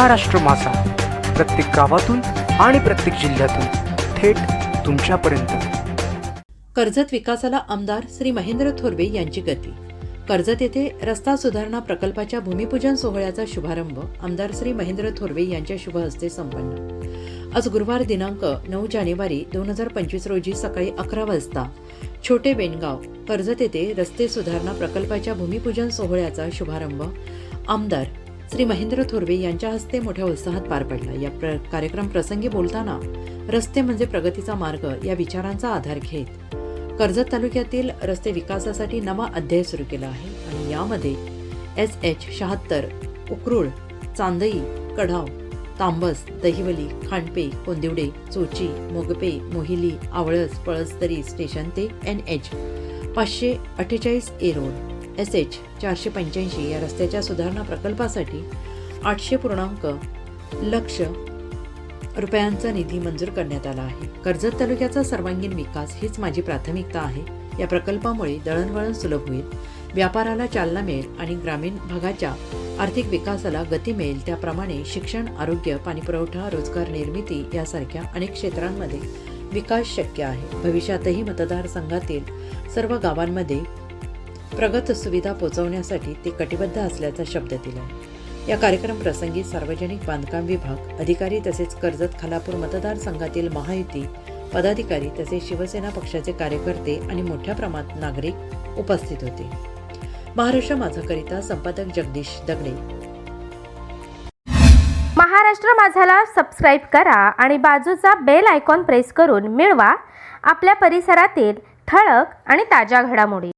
महाराष्ट्र मासा प्रत्येक गावातून आणि प्रत्येक जिल्ह्यातून थेट तुमच्यापर्यंत. कर्जत विकासाला आमदार श्री महेंद्र थोरवे यांची गती. कर्जत येथे रस्ता सुधारणा प्रकल्पाच्या भूमिपूजन सोहळ्याचा शुभारंभ आमदार श्री महेंद्र थोरवे यांच्या शुभ हस्ते संपन्न. आज गुरुवार दिनांक नऊ जानेवारी दोन हजार पंचवीस रोजी सकाळी अकरा वाजता छोटे बेनगाव कर्जत येथे रस्ते सुधारणा प्रकल्पाच्या भूमिपूजन सोहळ्याचा शुभारंभ आमदार श्री महेंद्र थोरवे यांच्या हस्ते मोठ्या उत्साहात पार पडला. या प्र कार्यक्रम प्रसंगी बोलताना रस्ते म्हणजे प्रगतीचा मार्ग या विचारांचा आधार घेत कर्जत तालुक्यातील रस्ते विकासासाठी नवा अध्याय सुरू केला आहे आणि यामध्ये एस एच शहात्तर उकरूळ चांदई कढाव तांबस दहिवली खांडपे कोंदिवडे चोची मोगपे मोहिली आवळस पळसदरी स्टेशन ते एन एच पाचशे अठ्ठेचाळीस ए रोड. एस एच चारशे पंच्याऐंशी या रस्त्याच्या सुधारणा प्रकल्पासाठी आठशे पूर्णांक लक्ष रुपयांचा निधी मंजूर करण्यात आला आहे. कर्जत तालुक्याचा सर्वांगीण विकास हीच माझी प्राथमिकता आहे. या प्रकल्पामुळे दळणवळण सुलभ होईल व्यापाराला चालना मिळेल आणि ग्रामीण भागाच्या आर्थिक विकासाला गती मिळेल. त्याप्रमाणे शिक्षण आरोग्य पाणीपुरवठा रोजगार निर्मिती यासारख्या अनेक क्षेत्रांमध्ये विकास शक्य आहे. भविष्यातही मतदारसंघातील सर्व गावांमध्ये प्रगत सुविधा पोहोचवण्यासाठी ते कटिबद्ध असल्याचा शब्द दिला या कार्यक्रम प्रसंगी सार्वजनिक बांधकाम विभाग अधिकारी तसेच कर्जत खालापूर मतदारसंघातील महायुती पदाधिकारी तसेच शिवसेना पक्षाचे कार्यकर्ते आणि मोठ्या प्रमाणात नागरिक उपस्थित होते. महाराष्ट्र माझाकरिता संपादक जगदीश दगडे. महाराष्ट्र माझाला सबस्क्राईब करा आणि बाजूचा बेल आयकॉन प्रेस करून मिळवा. आपल्या परिसरातील ठळक आणि ताज्या घडामोडी.